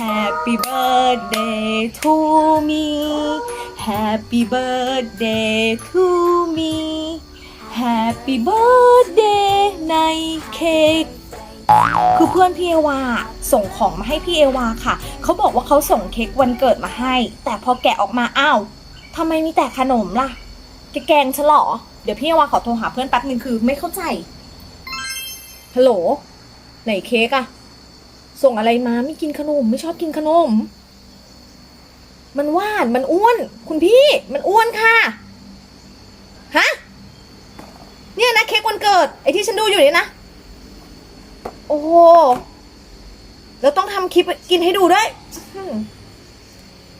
Happy birthday to me Happy birthday to me Happy birthday ในเค้กคือเพื่อนพี่เอวาส่งของมาให้พี่เอวาค่ะ เขาบอกว่าเขาส่งเค้กวันเกิดมาให้ แต่พอแกะออกมาอ้าวทำไมมีแต่ขนมล่ะแกแกล้งฉันหรอ เดี๋ยวพี่เอวาขอโทรหาเพื่อนแป๊บนึงคือไม่เข้าใจฮัลโหลไหนเค้กอะ ส่งอะไรมาไม่กินขนม ไม่ชอบกินขนม มันหวานมันอ้วน คุณพี่มันอ้วนค่ะฮะเนี่ยนะเค้กวันเกิดไอที่ฉันดูอยู่นี่นะ โอ้โหแล้วต้องทำคลิปกินให้ดูด้วย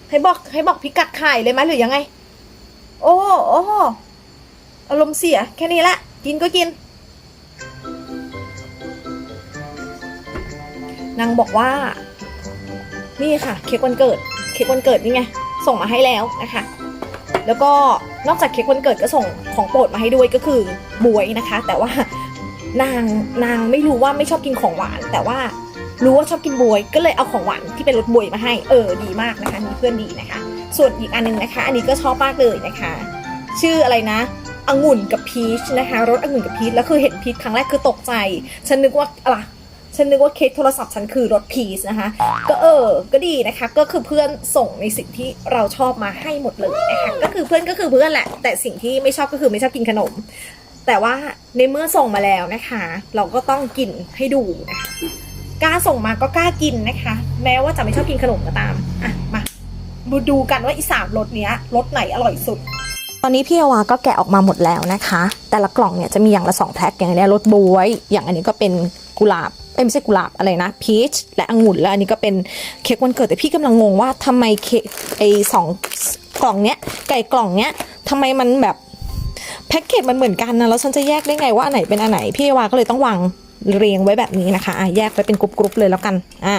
ให้บอกให้บอกพิกัดขายเลยไหมหรือยังไง โอ้โอ้อารมณ์เสีย แค่นี้ละ กินก็กิน นางบอกว่า นี่ค่ะ เค้กวันเกิด เค้กวันเกิดนี่ไง ส่งมาให้แล้วนะคะ แล้วก็นอกจากเค้กวันเกิดก็ส่งของโปรดมาให้ด้วยก็คือบวยนะคะ แต่ว่านางนางไม่รู้ว่าไม่ชอบกินของหวาน แต่ว่ารู้ว่าชอบกินบวย ก็เลยเอาของหวานที่เป็นรสบวยมาให้ เออ ดีมากนะคะมีเพื่อนดีนะคะ ส่วนอีกอันหนึงนะคะ อันนี้ก็ชอบมากเลยนะคะ ชื่ออะไรนะองุ่นกับพีชนะคะรสองุ่นกับพีชแล้วคือเห็นพีชครั้งแรกคือตกใจ ฉันนึกว่าอะไร ฉันนึกว่าเค้กโทรศัพท์ฉันคือรสพีชนะคะ ก็เออ ก็ดีนะคะ ก็คือเพื่อนส่งในสิ่งที่เราชอบมาให้หมดเลยนะคะ ก็คือเพื่อนก็คือเพื่อนแหละ แต่สิ่งที่ไม่ชอบก็คือไม่ชอบกินขนม แต่ว่าในเมื่อส่งมาแล้วนะคะ เราก็ต้องกินให้ดูนะคะกล้าส่งมาก็กล้ากินนะคะ แม้ว่าจะไม่ชอบกินขนมก็ตาม อะ มาดูดูกันว่าอีสามรสเนี้ยรสไหนอร่อยสุด ตอนนี้พี่อวาก็แกะออกมาหมดแล้วนะคะ แต่ละกล่องเนี่ยจะมีอย่างละสองแพ็คอย่างนเนี้ยรสบวย อย่างอันนี้ก็เป็นกุหลาบ อ้ไม่ใช่กุหลาบอะไรนะพีชและองุ่นแล้วอันนี้ก็เป็นเค้กวันเกิดแต่พี่กำลังงงว่าทำไมเค้กไอสองกล่องเนี้ยไก่กล่องเนี้ยทำไมมันแบบแพ็กเกจมันเหมือนกันนะแล้วฉันจะแยกได้ไงว่าอันไหนเป็นอันไหนพี่วาก็เลยต้องวางเรียงไว้แบบนี้นะคะอะแยกไว้เป็นกรุ๊ปๆเลยแล้วกันอะ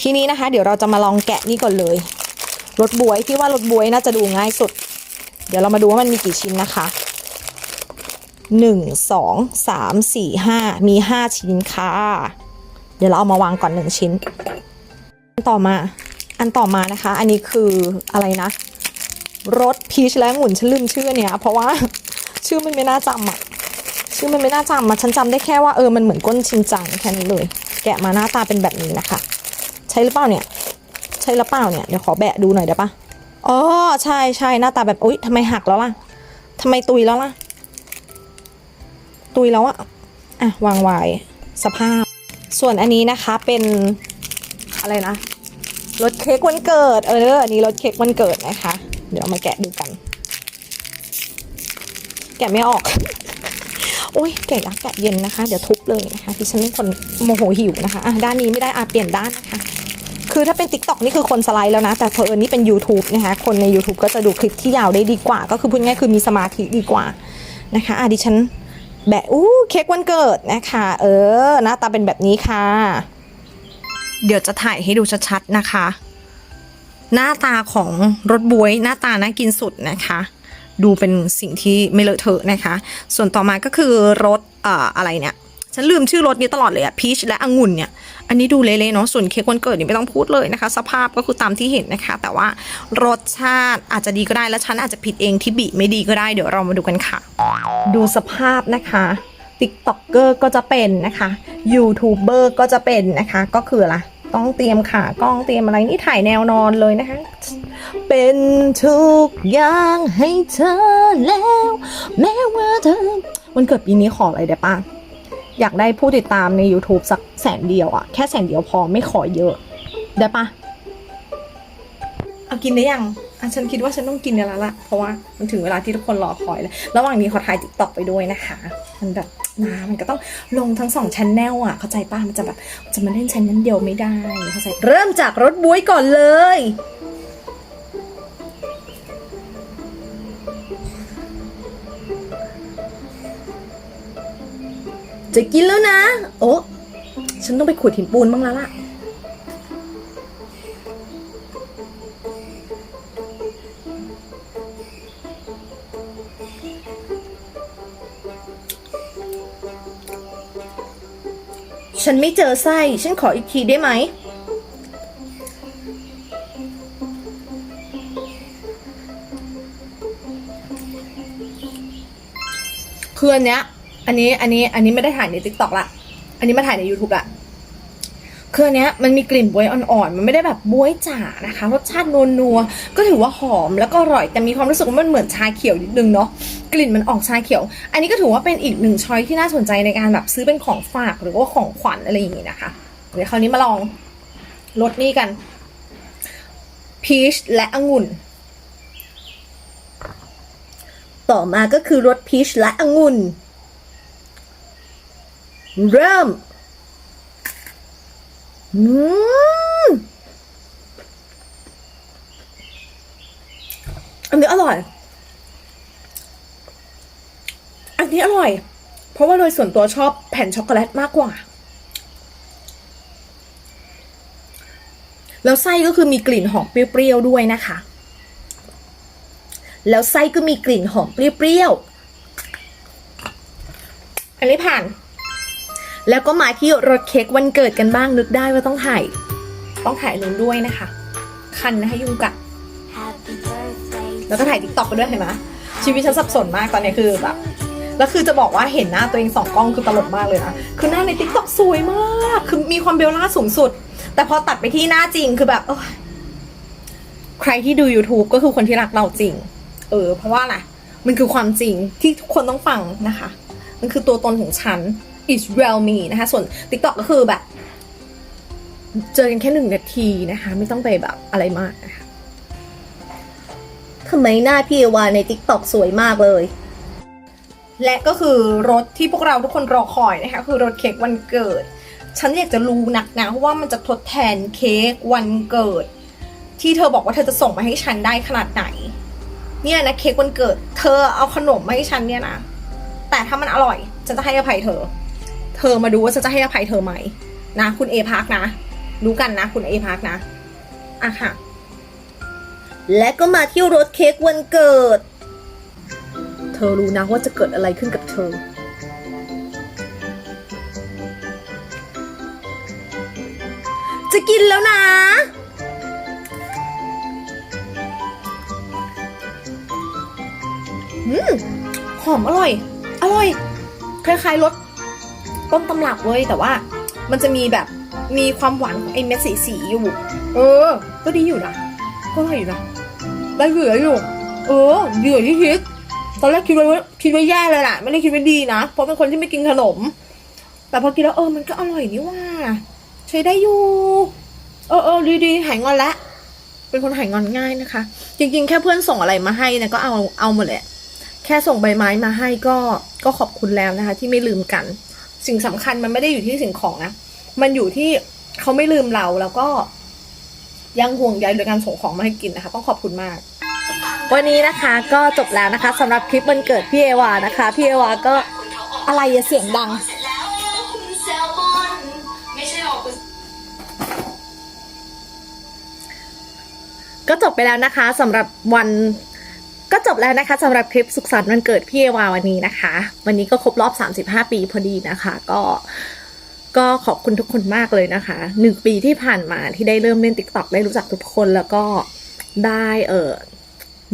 ทีนี้นะคะ เดี๋ยวเราจะมาลองแกะนี่ก่อนเลยรสบวยพี่ว่ารสบวยน่าจะดูง่ายสุด เดี๋ยวเรามาดูว่ามันมีกี่ชิ้นนะคะ หนึ่งสองสามสี่ห้ามีห้าชิ้นค่ะ เดี๋ยวเราเอามาวางก่อนหนึ่งชิ้น อันต่อมา อันต่อมานะคะ อันนี้คืออะไรนะ รสพีชและองุ่นฉันลืมชื่อเนี่ย เพราะว่าชื่อมันไม่น่าจำอะชื่อมันไม่น่าจำมาฉันจำได้แค่ว่าเออ มันเหมือนก้นชินจังแค่นี้เลย แกะมาหน้าตาเป็นแบบนี้นะคะ ใช่หรือเปล่าเนี่ย ใช่หรือเปล่าเนี่ย เดี๋ยวขอแบะดูหน่อยได้ปะอ๋อ ใช่ใช่หน้าตาแบบอุ๊ยทำไมหักแล้วล่ะทำไมตุยแล้วล่ะ ตุยแล้วอะอะวางไว้สภาพ ส่วนอันนี้นะคะเป็นอะไรนะรถเค้กวันเกิด เอออันนี้รถเค้กวันเกิดนะคะ เดี๋ยวเอามาแกะดูกัน แกะไม่ออกโอ้ยแกะยากแกะเย็นนะคะ เดี๋ยวทุบเลยนะคะดิฉันเป็นคนโมโหหิวนะคะอะด้านนี้ไม่ได้อาเปลี่ยนด้านนะคะ คือถ้าเป็น Tik t o อกนี่คือคนสไลด์แล้วนะ แต่เผอิญนี่เป็น YouTube นะคะ คนใน YouTube ก็จะดูคลิปที่ยาวได้ดีกว่า ก็คือพูดง่ายคือมีสมาธิดีกว่านะคะอะดิฉัน แบบอู้เค้กวันเกิดนะคะ เออหน้าตาเป็นแบบนี้ค่ะ เดี๋ยวจะถ่ายให้ดูชัดๆนะคะ หน้าตาของรสบวย หน้าตาน่ากินสุดนะคะ ดูเป็นสิ่งที่ไม่เลอะเทอะนะคะ ส่วนต่อมาก็คือรสเอ่ออะไรเนี่ย ฉันลืมชื่อรสนี้ตลอดเลยอะพีชและองุ่นเนี่ย อันนี้ดูเละๆเนาะ ส่วนเค้กวันเกิดนี่ไม่ต้องพูดเลยนะคะ สภาพก็คือตามที่เห็นนะคะ แต่ว่ารสชาติอาจจะดีก็ได้ และฉันอาจจะผิดเองที่บีไม่ดีก็ได้ เดี๋ยวเรามาดูกันค่ะ ดูสภาพนะคะติ๊กต็อกเกอร์ก็จะเป็นนะคะยูทูบเบอร์ก็จะเป็นนะคะ ก็คืออะไรต้องเตรียมขากล้องเตรียมอะไรนี่ถ่ายแนวนอนเลยนะคะ เป็นทุกอย่างให้เธอแล้ว แม้ว่าเธอวันเกิดปีนี้ขออะไรได้ปะ อยากได้ผู้ติดตามใน YouTube สักแสนเดียวอะแค่แสนเดียวพอไม่ขอเยอะ ได้ปะเอากินได้ยังอะฉันคิดว่าฉันต้องกินแล้วล่ะ เพราะว่ามันถึงเวลาที่ทุกคนรอคอยแล้ว ระหว่างนี้ขอถ่ายติ๊กต็อกไปด้วยนะคะ มันแบบนามันก็ต้องลงทั้งสองชั้นแนลอะเข้าใจป้ะมันจะแบบจะมาเล่นชั้นนั้นเดียวไม่ได้ เข้าใจ เริ่มจากรถบวยก่อนเลย จะกินแล้วนะ โอ้ฉันต้องไปขุดหินปูนบ้างแล้วล่ะ ฉันไม่เจอไส้ ฉันขออีกทีได้ไหมเพื่อนเนี้ย อันนี้อันนี้อันนี้ไม่ได้ถ่ายในติ๊กต็อกละ อันนี้มาถ่ายใน YouTube ละคืออันเนี้ยมันมีกลิ่นบวยอ่อนๆ มันไม่ได้แบบบวยจ๋านะคะ รสชาตินัวก็ถือว่าหอมแล้วก็อร่อย แต่มีความรู้สึกว่ามันเหมือนชาเขียวนิดนึงเนาะ กลิ่นมันออกชาเขียว อันนี้ก็ถือว่าเป็นอีกหนึ่งช้อยที่น่าสนใจในการแบบซื้อเป็นของฝากหรือว่าของขวัญอะไรอย่างงี้นะคะ เดี๋ยวคราวนี้มาลองรสนี้กัน พีชและองุ่น ต่อมาก็คือรสพีชและองุ่น เริ่มอืมอันนี้อร่อย อันนี้อร่อย เพราะว่าโดยส่วนตัวชอบแผ่นช็อกโกแลตมากกว่า แล้วไส้ก็คือมีกลิ่นหอมเปรี้ยวๆด้วยนะคะ แล้วไส้ก็มีกลิ่นหอมเปรี้ยวๆ อันนี้ผ่าน แล้วก็มาที่รสเค้กวันเกิดกันบ้างนึกได้ว่าต้องถ่าย ต้องถ่ายนู้นด้วยนะคะ คันนะให้ยุงกัดแล้วก็ถ่ายติ๊กต็อกไปด้วยเห็นไหมชีวิตฉันสับสนมากตอนนี้คือแบบแล้วคือจะบอกว่าเห็นหน้าตัวเองสองกล้องคือตลกมากเลยนะคือหน้าในติ๊กต็อกสวยมาก คือมีความเบลล่าสูงสุด แต่พอตัดไปที่หน้าจริงคือแบบเอ้ยใครที่ดู YouTube ก็คือคนที่รักเราจริง เออ เพราะว่าอะไรมันคือความจริงที่ทุกคนต้องฟังนะคะ มันคือตัวตนของฉัน is real me นะคะ ส่วน TikTok ก็คือแบบ เจอกันแค่หนึ่งนาทีนะคะ ไม่ต้องไปแบบอะไรมากนะคะทำไมหน้าพี่เอวาใน TikTok สวยมากเลย และก็คือรถที่พวกเราทุกคนรอคอยนะคะ คือรถเค้กวันเกิด ฉันอยากจะรู้นักนะว่ามันจะทดแทนเค้กวันเกิด ที่เธอบอกว่าเธอจะส่งมาให้ฉันได้ขนาดไหน เนี่ยนะเค้กวันเกิด เธอเอาขนมมาให้ฉันเนี่ยนะแต่ถ้ามันอร่อยฉันจะให้อภัยเธอ เธอมาดูว่าฉันจะให้อภัยเธอไหมนะคุณเอพักนะ รู้กันนะ คุณเอพักนะอะค่ะ และก็มาที่รถเค้กวันเกิด เธอรู้นะว่าจะเกิดอะไรขึ้นกับเธอ จะกินแล้วนะอืมหอมอร่อย อร่อย คล้ายๆรส ต้นตำรับเว้ยแต่ว่ามันจะมีแบบมีความหวานของไอ้เม็ดสีๆอยู่ เออ ก็ดีอยู่นะก็อร่อยอยู่นะได้เหลืออยู่ เออเหลือที่คิดตอนแรกคิดว่าคิดว่าแย่เลยแหละไม่ได้คิดว่าดีนะ เพราะเป็นคนที่ไม่กินขนม แต่พอกินแล้วเออมันก็อร่อยนี่ว่า ใช้ได้อยู่ เออเออดีดีหายงอนละ เป็นคนหายงอนง่ายนะคะ จริง ๆ แค่เพื่อนส่งอะไรมาให้นะก็เอาเอาหมดแหละ แค่ส่งใบไม้มาให้ก็ก็ขอบคุณแล้วนะคะ ที่ไม่ลืมกัน สิ่งสำคัญมันไม่ได้อยู่ที่สิ่งของนะ มันอยู่ที่เขาไม่ลืมเราแล้วก็ยังห่วงใยโดยการส่งของมาให้กินนะคะ ต้องขอบคุณมาก วันนี้นะคะก็จบแล้วนะคะสำหรับคลิปวันเกิดพี่เอวานะคะพี่เอวาก็อะไรอะเสียงดังก็จบไปแล้วนะคะสำหรับวัน ก็จบแล้วนะคะสำหรับคลิปสุขสันต์วันเกิดพี่เอวาวันนี้นะคะ วันนี้ก็ครบรอบ 35 ปีพอดีนะคะ ก็ก็ขอบคุณทุกคนมากเลยนะคะหนึ่งปีที่ผ่านมาที่ได้เริ่มเล่น t ิ k t o k ได้รู้จักทุกคนแล้วก็ได้เออ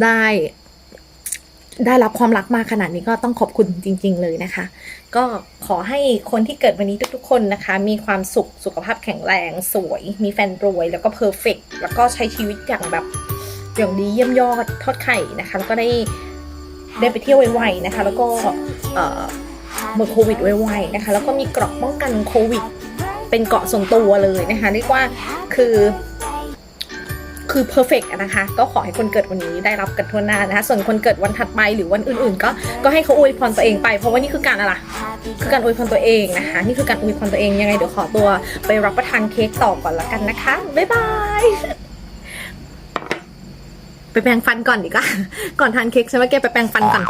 ได้ ได้รับความรักมากขนาดนี้ก็ต้องขอบคุณจริง ๆ เลยนะคะ ก็ขอให้คนที่เกิดวันนี้ทุกๆ คนนะคะ มีความสุขสุขภาพแข็งแรง สวย มีแฟนรวย แล้วก็เพอร์เฟกแล้วก็ใช้ชีวิตอย่างแบบ อย่างดีเยี่ยมยอดทอดไข่นะคะแล้วก็ได้ได้ไปเที่ยวไวๆนะคะ แล้วก็เอ่อหมดโควิดไวๆนะคะ แล้วก็มีเกราะป้องกันโควิด เป็นเกาะส่วนตัวเลยนะคะเรียกว่าคือคือเพอร์เฟกนะคะ ก็ขอให้คนเกิดวันนี้ได้รับกันทั่วหน้านะคะ ส่วนคนเกิดวันถัดไปหรือวันอื่นๆ ก็ก็ให้เขาอวยพรตัวเองไป เพราะว่านี่คือการอะไร คือการอวยพรตัวเองนะคะ นี่คือการอวยพรตัวเองยังไงเดี๋ยวขอตัวไปรับประทานเค้กต่อก่อนละกันนะคะ บ๊ายบาย ไปแปรงฟันก่อนดีกว่า ก่อนทานเค้กใช่ไหมแกไปแปรงฟันก่อน